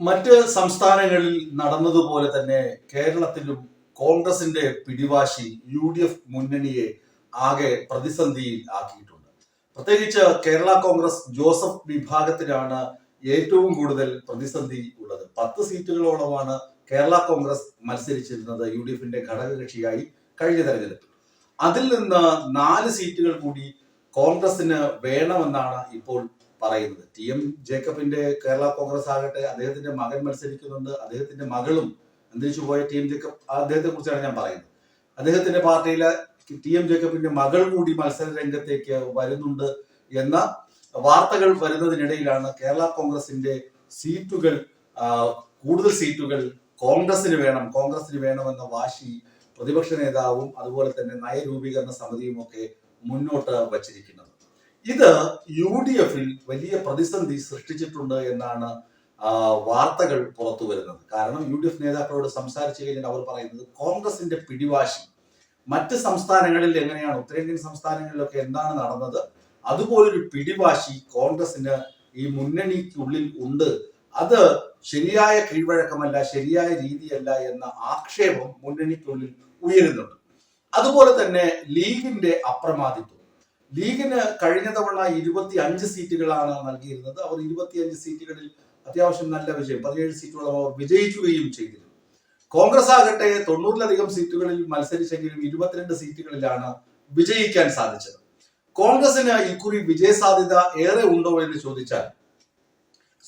മറ്റ് സംസ്ഥാനങ്ങളിൽ നടന്നതുപോലെ തന്നെ കേരളത്തിലും കോൺഗ്രസിന്റെ പിടിവാശി യു ഡി എഫ് മുന്നണിയെ ആകെ പ്രതിസന്ധിയിൽ ആക്കിയിട്ടുണ്ട്. പ്രത്യേകിച്ച് കേരള കോൺഗ്രസ് ജോസഫ് വിഭാഗത്തിലാണ് ഏറ്റവും കൂടുതൽ പ്രതിസന്ധി ഉള്ളത്. പത്ത് സീറ്റുകളോളമാണ് കേരള കോൺഗ്രസ് മത്സരിച്ചിരുന്നത് യു ഡി എഫിന്റെ ഘടകകക്ഷിയായി കഴിഞ്ഞ തെരഞ്ഞെടുപ്പിൽ. അതിൽ നിന്ന് നാല് സീറ്റുകൾ കൂടി കോൺഗ്രസിന് വേണമെന്നാണ് ഇപ്പോൾ പറയുന്നത്. ടി എം ജേക്കബിന്റെ കേരള കോൺഗ്രസ് ആകട്ടെ അദ്ദേഹത്തിന്റെ മകൻ മത്സരിക്കുന്നുണ്ട് അദ്ദേഹത്തിന്റെ മകളും അന്തരിച്ചു പോയ ടി എം ജേക്കബ് അദ്ദേഹത്തെ കുറിച്ചാണ് ഞാൻ പറയുന്നത്. അദ്ദേഹത്തിന്റെ പാർട്ടിയിലെ ടി എം ജേക്കബിന്റെ മകൾ കൂടി മത്സര രംഗത്തേക്ക് വരുന്നുണ്ട് എന്ന വാർത്തകൾ വരുന്നതിനിടയിലാണ് കേരള കോൺഗ്രസിന്റെ സീറ്റുകൾ കൂടുതൽ സീറ്റുകൾ കോൺഗ്രസിന് വേണം കോൺഗ്രസിന് വേണമെന്ന വാശി പ്രതിപക്ഷ നേതാവും അതുപോലെ തന്നെ നയരൂപീകരണ സമിതിയും ഒക്കെ മുന്നോട്ട് വച്ചിരിക്കുന്നത്. ഇത് യു ഡി എഫിൽ വലിയ പ്രതിസന്ധി സൃഷ്ടിച്ചിട്ടുണ്ട് എന്നാണ് വാർത്തകൾ പുറത്തു വരുന്നത്. കാരണം യു ഡി എഫ് നേതാക്കളോട് സംസാരിച്ചു കഴിഞ്ഞാൽ അവർ പറയുന്നത് കോൺഗ്രസിന്റെ പിടിവാശി. മറ്റ് സംസ്ഥാനങ്ങളിൽ എങ്ങനെയാണ് ഉത്തരേന്ത്യൻ സംസ്ഥാനങ്ങളിലൊക്കെ എന്താണ് നടന്നത്? അതുപോലൊരു പിടിവാശി കോൺഗ്രസിന് ഈ മുന്നണിക്കുള്ളിൽ ഉണ്ട്. അത് ശരിയായ കീഴ്വഴക്കമല്ല ശരിയായ രീതിയല്ല എന്ന ആക്ഷേപം മുന്നണിക്കുള്ളിൽ ഉയരുന്നുണ്ട്. അതുപോലെ തന്നെ ലീഗിന്റെ അപ്രമാദിത്വം. ലീഗിന് കഴിഞ്ഞ തവണ ഇരുപത്തി അഞ്ച് സീറ്റുകളാണ് നൽകിയിരുന്നത്. അവർ ഇരുപത്തിയഞ്ച് സീറ്റുകളിൽ അത്യാവശ്യം നല്ല വിജയം പതിനേഴ് സീറ്റുകളും അവർ വിജയിക്കുകയും ചെയ്തിരുന്നു. കോൺഗ്രസ് ആകട്ടെ തൊണ്ണൂറിലധികം സീറ്റുകളിൽ മത്സരിച്ചെങ്കിലും ഇരുപത്തിരണ്ട് സീറ്റുകളിലാണ് വിജയിക്കാൻ സാധിച്ചത്. കോൺഗ്രസിന് ഇക്കുറി വിജയ സാധ്യത ഏറെ ഉണ്ടോ എന്ന് ചോദിച്ചാൽ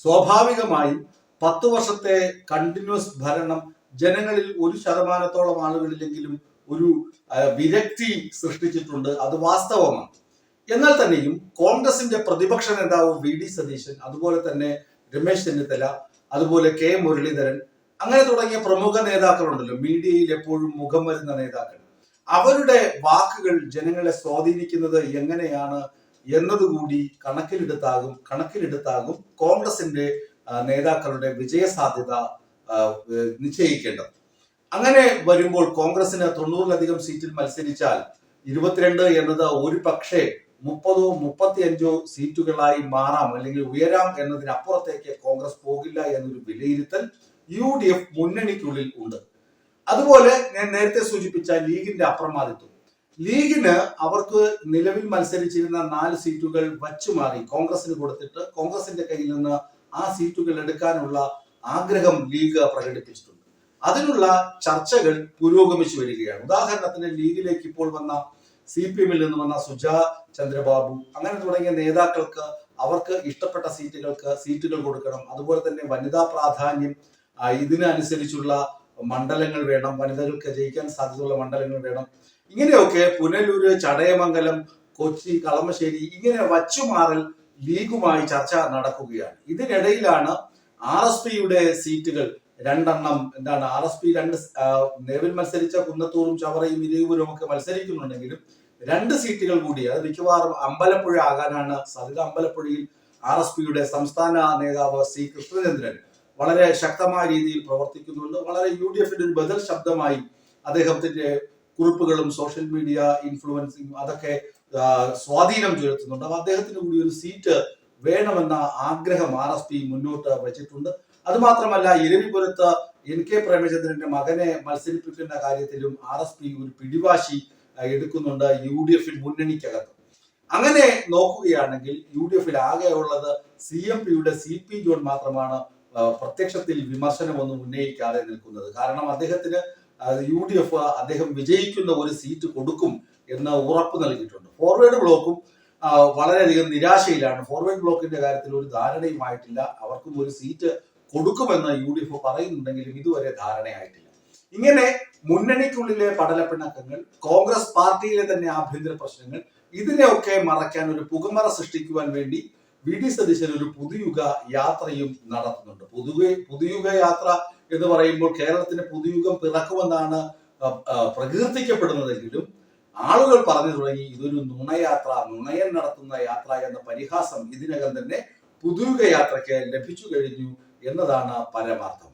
സ്വാഭാവികമായി പത്ത് വർഷത്തെ കണ്ടിന്യൂസ് ഭരണം ജനങ്ങളിൽ ഒരു ശതമാനത്തോളം ആളുകളിലെങ്കിലും ഒരു വിരക്തി സൃഷ്ടിച്ചിട്ടുണ്ട്. അത് വാസ്തവമാണ്. എന്നാൽ തന്നെയും കോൺഗ്രസിന്റെ പ്രതിപക്ഷ നേതാവ് വി ഡി സതീശൻ അതുപോലെ തന്നെ രമേശ് ചെന്നിത്തല അതുപോലെ കെ മുരളീധരൻ അങ്ങനെ തുടങ്ങിയ പ്രമുഖ നേതാക്കളുണ്ടല്ലോ. മീഡിയയിൽ എപ്പോഴും മുഖം വരുന്ന നേതാക്കൾ. അവരുടെ വാക്കുകൾ ജനങ്ങളെ സ്വാധീനിക്കുന്നത് എങ്ങനെയാണ് എന്നതുകൂടി കണക്കിലെടുത്താകും കണക്കിലെടുത്താകും കോൺഗ്രസിന്റെ നേതാക്കളുടെ വിജയ സാധ്യത നിശ്ചയിക്കേണ്ടത്. അങ്ങനെ വരുമ്പോൾ കോൺഗ്രസിന് തൊണ്ണൂറിലധികം സീറ്റിൽ മത്സരിച്ചാൽ ഇരുപത്തിരണ്ട് എന്നത് ഒരു പക്ഷേ മുപ്പതോ മുപ്പത്തിയഞ്ചോ സീറ്റുകളായി മാറാം അല്ലെങ്കിൽ ഉയരാം എന്നതിനപ്പുറത്തേക്ക് കോൺഗ്രസ് പോകില്ല എന്നൊരു വിലയിരുത്തൽ യു ഡി എഫ് മുന്നണിക്കുള്ളിൽ ഉണ്ട്. അതുപോലെ ഞാൻ നേരത്തെ സൂചിപ്പിച്ച ലീഗിന്റെ അപ്രമാദിത്വം. ലീഗിന് അവർക്ക് നിലവിൽ മത്സരിച്ചിരുന്ന നാല് സീറ്റുകൾ വച്ചുമാറി കോൺഗ്രസിന് കൊടുത്തിട്ട് കോൺഗ്രസിന്റെ കയ്യിൽ നിന്ന് ആ സീറ്റുകൾ എടുക്കാനുള്ള ആഗ്രഹം ലീഗ് പ്രകടിപ്പിച്ചിട്ടുണ്ട്. അതിനുള്ള ചർച്ചകൾ പുരോഗമിച്ചു വരികയാണ്. ഉദാഹരണത്തിന് ലീഗിലേക്ക് ഇപ്പോൾ വന്ന സി പി എമ്മിൽ നിന്ന് വന്ന സുജാ ചന്ദ്രബാബു അങ്ങനെ തുടങ്ങിയ നേതാക്കൾക്ക് അവർക്ക് ഇഷ്ടപ്പെട്ട സീറ്റുകൾക്ക് സീറ്റുകൾ കൊടുക്കണം. അതുപോലെ തന്നെ വനിതാ പ്രാധാന്യം ഇതിനനുസരിച്ചുള്ള മണ്ഡലങ്ങൾ വേണം വനിതകൾക്ക് ജയിക്കാൻ സാധ്യതയുള്ള മണ്ഡലങ്ങൾ വേണം. ഇങ്ങനെയൊക്കെ പുനലൂര് ചടയമംഗലം കൊച്ചി കളമശ്ശേരി ഇങ്ങനെ വച്ചുമാറൽ ലീഗുമായി ചർച്ച നടക്കുകയാണ്. ഇതിനിടയിലാണ് ആർ എസ് പിയുടെ സീറ്റുകൾ രണ്ടെണ്ണം എന്താണ് ആർ എസ് പി രണ്ട് നേവിൽ മത്സരിച്ച കുന്നത്തൂറും ചവറയും ഇരയൂരും ഒക്കെ മത്സരിക്കുന്നുണ്ടെങ്കിലും രണ്ട് സീറ്റുകൾ കൂടി അത് മിക്കവാറും അമ്പലപ്പുഴ ആകാനാണ് സാധ്യത. അമ്പലപ്പുഴയിൽ ആർ എസ് പിയുടെ സംസ്ഥാന നേതാവ് സി കൃഷ്ണചന്ദ്രൻ വളരെ ശക്തമായ രീതിയിൽ പ്രവർത്തിക്കുന്നുണ്ട്. വളരെ യു ഡി എഫിന്റെ ഒരു ബദൽ ശബ്ദമായി അദ്ദേഹത്തിന്റെ കുറിപ്പുകളും സോഷ്യൽ മീഡിയ ഇൻഫ്ലുവൻസിങ് അതൊക്കെ സ്വാധീനം ചെലുത്തുന്നുണ്ട്. അപ്പൊ അദ്ദേഹത്തിന് കൂടി ഒരു സീറ്റ് വേണമെന്ന ആഗ്രഹം ആർ എസ് പി മുന്നോട്ട് വെച്ചിട്ടുണ്ട്. അത് മാത്രമല്ല ഇരവിപുരത്ത് എൻ കെ പ്രേമചന്ദ്രന്റെ മകനെ മത്സരിപ്പിക്കുന്ന കാര്യത്തിലും ആർ എസ് പി ഒരു പിടിവാശി എടുക്കുന്നുണ്ട് യു ഡി എഫിൽ മുന്നണിക്കകത്ത്. അങ്ങനെ നോക്കുകയാണെങ്കിൽ യു ഡി എഫിൽ ആകെ ഉള്ളത് സി എം പിയുടെ സി പി ജോൺ മാത്രമാണ് പ്രത്യക്ഷത്തിൽ വിമർശനമൊന്നും ഉന്നയിക്കാതെ നിൽക്കുന്നത്. കാരണം അദ്ദേഹത്തിന് യു ഡി എഫ് അദ്ദേഹം വിജയിക്കുന്ന ഒരു സീറ്റ് കൊടുക്കും എന്ന് ഉറപ്പ് നൽകിയിട്ടുണ്ട്. ഫോർവേഡ് ബ്ലോക്കും വളരെയധികം നിരാശയിലാണ്. ഫോർവേഡ് ബ്ലോക്കിന്റെ കാര്യത്തിൽ ഒരു ധാരണയുമായിട്ടില്ല. അവർക്കും ഒരു സീറ്റ് കൊടുക്കുമെന്ന് യു ഡി എഫ് പറയുന്നുണ്ടെങ്കിലും ഇതുവരെ ധാരണയായിട്ടില്ല. ഇങ്ങനെ മുന്നണിക്കുള്ളിലെ പടലപ്പിണക്കങ്ങൾ കോൺഗ്രസ് പാർട്ടിയിലെ തന്നെ ആഭ്യന്തര പ്രശ്നങ്ങൾ ഇതിനെയൊക്കെ മറയ്ക്കാൻ ഒരു പുകമറ സൃഷ്ടിക്കുവാൻ വേണ്ടി വി ഡി സതീശൻ ഒരു പുതുയുഗ യാത്രയും നടത്തുന്നുണ്ട്. പുതുക പുതുയുഗ യാത്ര എന്ന് പറയുമ്പോൾ കേരളത്തിന് പുതുയുഗം പിറക്കുമെന്നാണ് പ്രകീർത്തിക്കപ്പെടുന്നതെങ്കിലും ആളുകൾ പറഞ്ഞു തുടങ്ങി ഇതൊരു നുണയാത്ര നുണയൻ നടത്തുന്ന യാത്ര എന്ന പരിഹാസം ഇതിനകം തന്നെ പുതുയുഗ യാത്രയ്ക്ക് ലഭിച്ചു കഴിഞ്ഞു എന്നതാണ് പരമാർത്ഥം.